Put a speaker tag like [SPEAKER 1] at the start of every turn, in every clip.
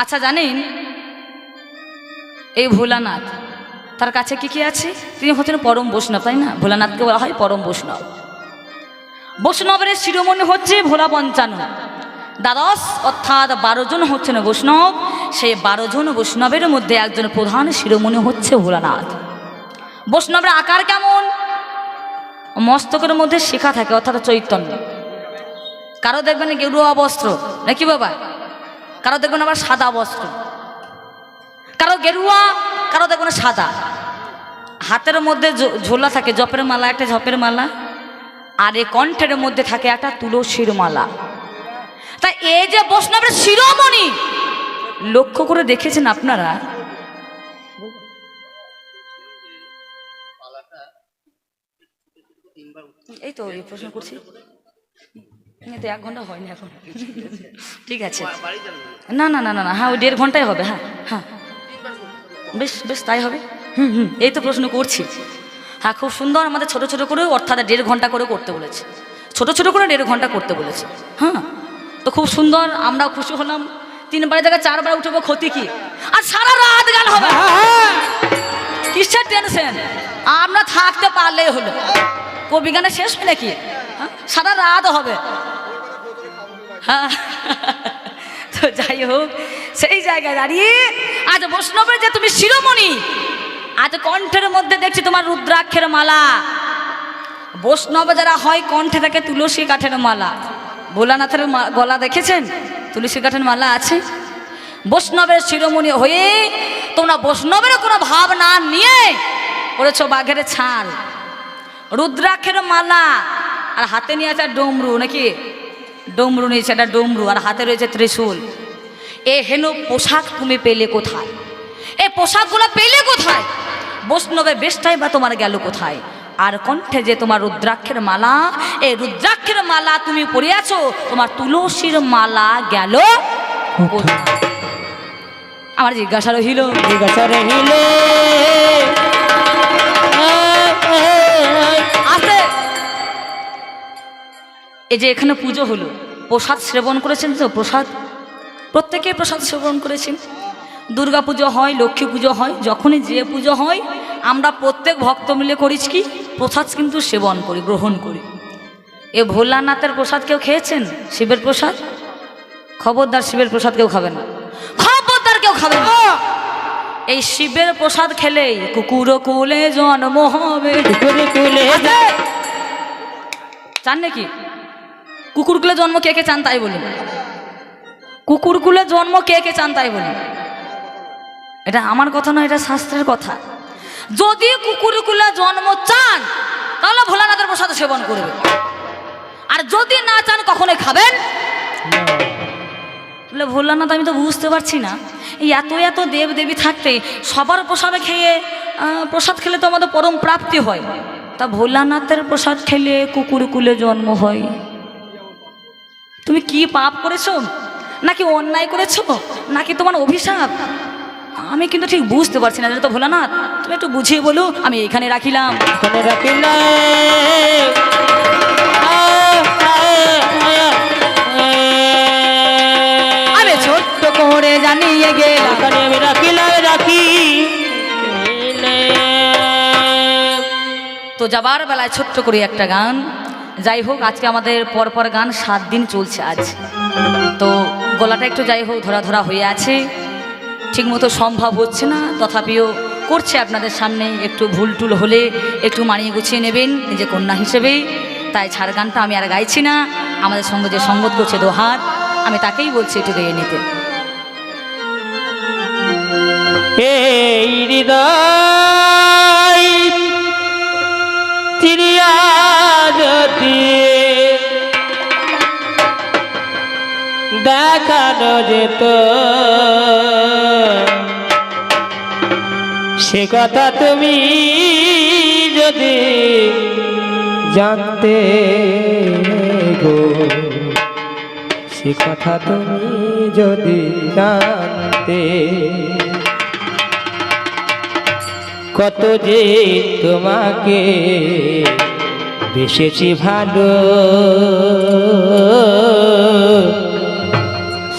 [SPEAKER 1] আচ্ছা জানেন, এই ভোলানাথ, তার কাছে কি কি আছে? তিনি হচ্ছেন পরম বৈষ্ণব, তাই না? ভোলানাথকে বলা হয় পরম বৈষ্ণব। বৈষ্ণবের শিরোমণি হচ্ছে ভোলা পঞ্চান্ন। দ্বাদশ অর্থাৎ বারো জন হচ্ছেন বৈষ্ণব। সেই বারো জন বৈষ্ণবের মধ্যে একজন প্রধান শিরোমণি হচ্ছে ভোলানাথ। বৈষ্ণবের আকার কেমন? মস্তকের মধ্যে শিখা থাকে, অর্থাৎ চৈতন্য। কারও দেখবেন গেরুয়া বস্ত্র, নাকি বাবা? কারও দেখবেন আবার সাদা বস্ত্র কারও গেরুয়া কারও দেখবেন সাদা। হাতের মধ্যে ঝোলা থাকে জপের মালা একটা জপের মালা আর এ কণ্ঠের মধ্যে থাকে একটা তুলসীর মালা। তা এই যে বৈষ্ণবের শিরোমণি লক্ষ্য করে দেখেছেন আপনারা? এই তো এই প্রশ্ন করছি। এক ঘণ্টা হয়নি এখন। ঠিক আছে। না না না না না হ্যাঁ ওই দেড় ঘন্টায় হবে হ্যাঁ হ্যাঁ। বেশ বেশ তাই হবে। হুম হুম এই তো প্রশ্ন করছি। হ্যাঁ খুব সুন্দর আমাদের ছোট ছোট করে অর্থাৎ দেড় ঘণ্টা করে করতে বলেছে। ছোট ছোট করে দেড় ঘণ্টা করতে বলেছে। হ্যাঁ তো খুব সুন্দর আমরাও খুশি হলাম। তিনবার জায়গায় চারবার উঠবো ক্ষতি কি? আর সারা রাত গান হবে। কিসের টেনশন আমরা থাকতে পারলেই হলো। কবি গানে শেষ নাকি? হ্যাঁ? সারা রাত হবে। তো যাই হোক, সেই জায়গায় দাঁড়িয়ে আজ বৈষ্ণবের যে তুমি শিরোমণি, আজ কণ্ঠের মধ্যে দেখছি তোমার রুদ্রাক্ষের মালা। বৈষ্ণব যারা হয়, কণ্ঠে থাকে তুলসী কাঠের মালা। ভোলানাথের গলা দেখেছেন? তুলসী কাঠের মালা আছে? বৈষ্ণবের শিরোমণি হয়ে তোমরা বৈষ্ণবের কোনো ভাব না নিয়ে করেছ বাঘের ছাল। রুদ্রাক্ষের মালা, আর হাতে নিয়ে আছে ডমরু, নাকি? ডমরু নিয়েছে একটা ডমরু আর হাতে রয়েছে ত্রিশূল। এ হেন পোশাক তুমি পেলে কোথায়? এ পোশাকগুলো পেলে কোথায়? বৈষ্ণবে বেশটাই বা তোমার গেল কোথায়? আর কণ্ঠে যে তোমার রুদ্রাক্ষের মালা এই রুদ্রাক্ষের মালা তুমি পরে আছো তোমার তুলসীর মালা গেল? আমার জিজ্ঞাসা রহিল।
[SPEAKER 2] জিজ্ঞাসা রহিলে।
[SPEAKER 1] এই যে এখানে পুজো হলো প্রসাদ সেবন করেছেন তো? প্রসাদ? প্রত্যেকে প্রসাদ সেবন করেছেন। দুর্গা পুজো হয় লক্ষ্মী পুজো হয় যখনই যে পুজো হয় আমরা প্রত্যেক ভক্ত মিলে করিস কি? প্রসাদ কিন্তু সেবন করি গ্রহণ করি। এ ভোলানাথের প্রসাদ কেউ খেয়েছেন? শিবের প্রসাদ? খবরদার শিবের প্রসাদ কেউ খাবে না। খবরদার কেউ খাবে না। এই শিবের প্রসাদ খেলেই কুকুর কুলে জন্ম হবে
[SPEAKER 2] কুকুরে কুলে
[SPEAKER 1] আছে? চান নাকি? কুকুরকুলে জন্ম কে কে চান তাই বলুন। কুকুরকুলে জন্ম কে কে চান তাই বলুন। এটা আমার কথা নয়, এটা শাস্ত্রের কথা। যদি কুকুরকুলে জন্ম চান, তাহলে ভোলানাথের প্রসাদ সেবন করবে। আর যদি না চান, কখনোই খাবেন বলে ভোলানাথ, আমি তো বুঝতে পারছি না। এই এত এত দেব দেবী থাকতে সবার প্রসাদে খেয়ে প্রসাদ খেলে তো আমাদের পরম প্রাপ্তি হয়। তা ভোলানাথের প্রসাদ খেলে কুকুর কুলে জন্ম হয়। তুমি কি পাপ করেছ? নাকি অন্যায় করেছ? নাকি তোমার অভিশাপ? আমি কিন্তু ঠিক বুঝতে পারছি না তো ভোলানাথ। তুমি একটু বুঝিয়ে বলো আমি এখানে রাখিলাম। আমি ছোট্ট করে জানিয়ে গেলাম।
[SPEAKER 2] ওখানে আমি রাখিলে রাখি।
[SPEAKER 1] তো যাবার বেলায় ছোট্ট করে একটা গান। যাই হোক, আজকে আমাদের পরপর গান সাত দিন চলছে আজ। তো গলাটা একটু যাই হোক, ধরা ধরা হয়ে আছে। ঠিকমতো সম্ভব হচ্ছে না, তথাপিও করছে আপনাদের সামনে একটু ভুল টুল হলে একটু মানিয়ে গুছিয়ে নেবেন নিজে কন্যা হিসেবে। তাই ছাড় গানটা আমি আর গাইছি না, আমাদের সঙ্গে যে সঙ্গত করছে দোহার আমি তাকেই বলছি একটু গেয়ে নিতে।
[SPEAKER 2] এই হৃদয় দেখানো যেত। সে কথা তুমি যদি জানতে গো, সে কথা তুমি যদি জানতে, কত যে তোমাকে বেসেছি ভালো।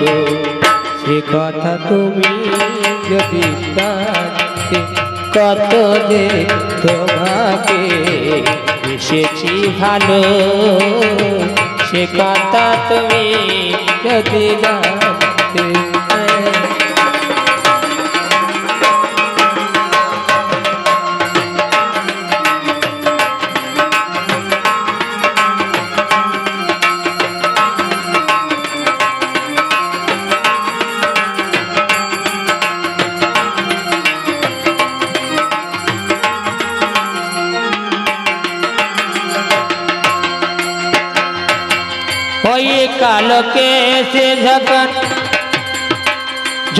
[SPEAKER 2] তো সে কথা তুমি যদি জানতে কত যে তোমাকে এসেছি ভালো, সে কথা তুমি যদি জানতে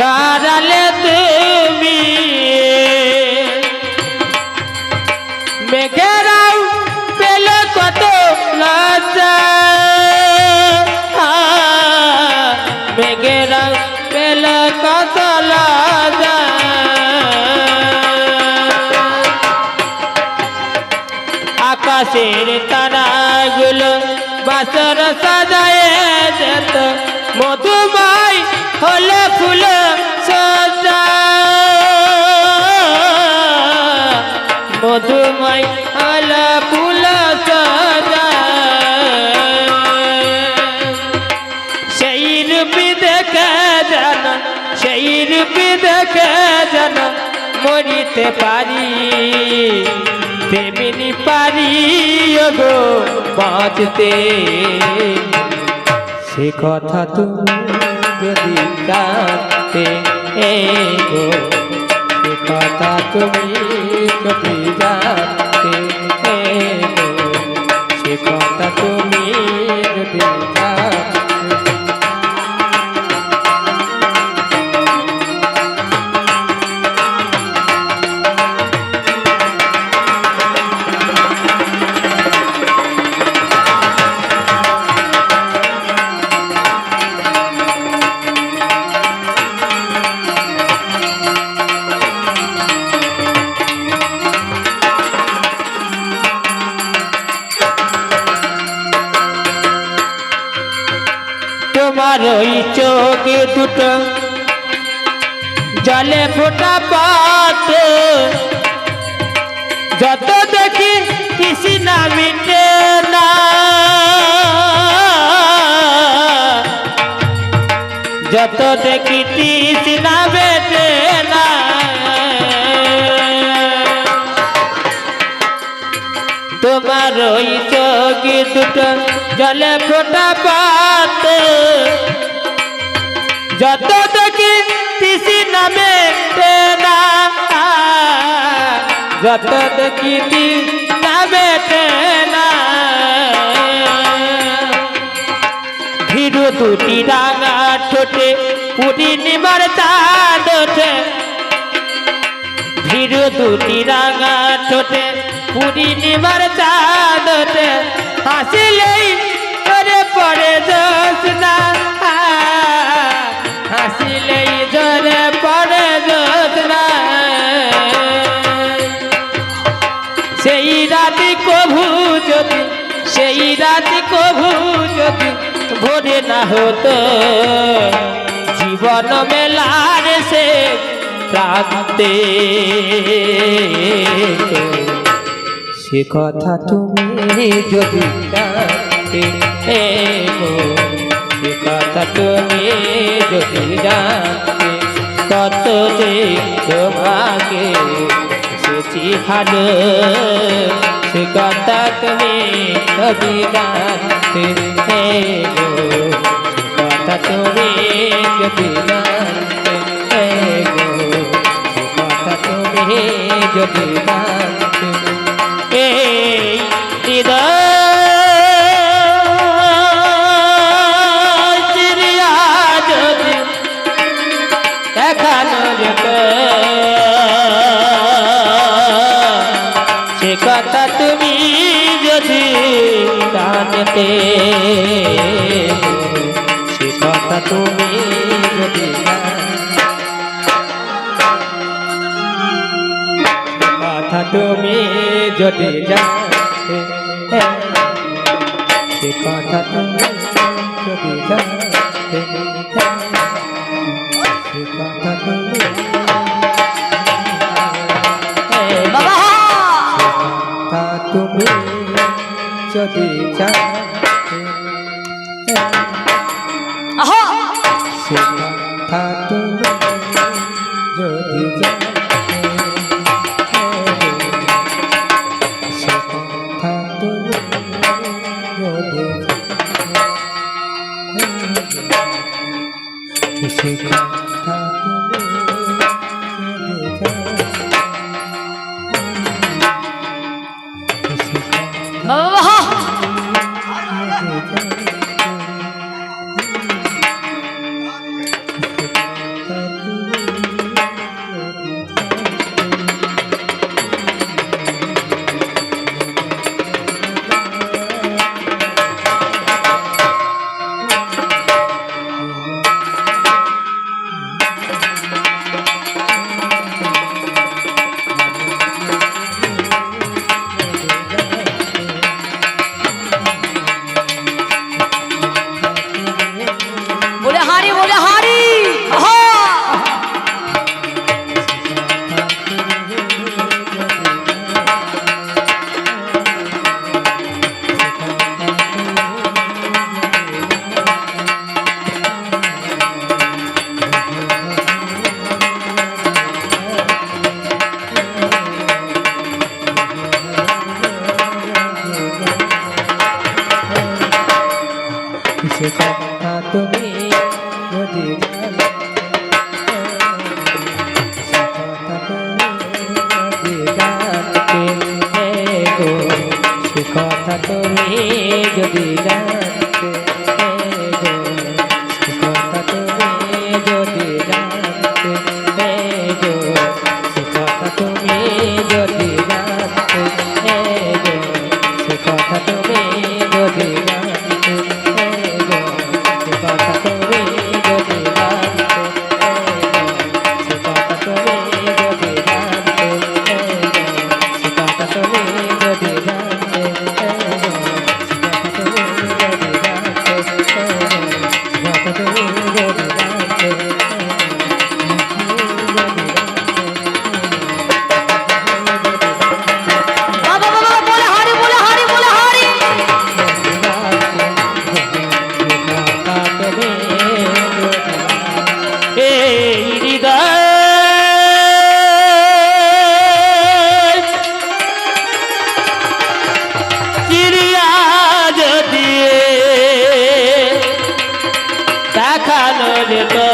[SPEAKER 2] ঝাড়ালে তুমি। মেঘেরাও পেল কত লজ্জা। মেঘেরাও পেল কত আকাশের তারাগুলো বাসর সাজায় যেত। মধুমাই হলে ফুল দেখে যেন মরিতে পারি। তেমনি পারি গো বাঁচতে। সে কথা তুমি যদি এ গো সে কথা তুমি যদি জলে ফোটা পাত। যত দেখি কিসি না মিটে না। যত দেখি তিসি না বেটে না। তোমার ওই চোখে দুটো জলে ফোটা পাত। যত দেখি তি নামে না। ভীরু দুটি রাঙা ঠোঁটে পুরি নিবার চাঁদ ওঠে। ভীরু দুটি রাঙা ঠোঁটে পুরি নিবার চাঁদ ওঠে। হাসিলেই করে পড়ে দোষ না হাসিলেই জরে যদি, সেই রাতি কভু যদি ভোরে না হতো। জীবন মেলার সে প্রান্তে। সে কথা তুমি যদি সে কথা তুমি যদি জানতে কত যে তোমাকে করেছি ভালো সে কথা তুমি অভিনাতে কথা তুমি অভিনাতে কথা তুমি অভিনাতে তুমি যদি যাতে সে কথা তুমি যদি যাতে সে কথা তুমি তুমি যদি যাতে সে কথা তুমি যদি যাতে Thank you. Africa. রে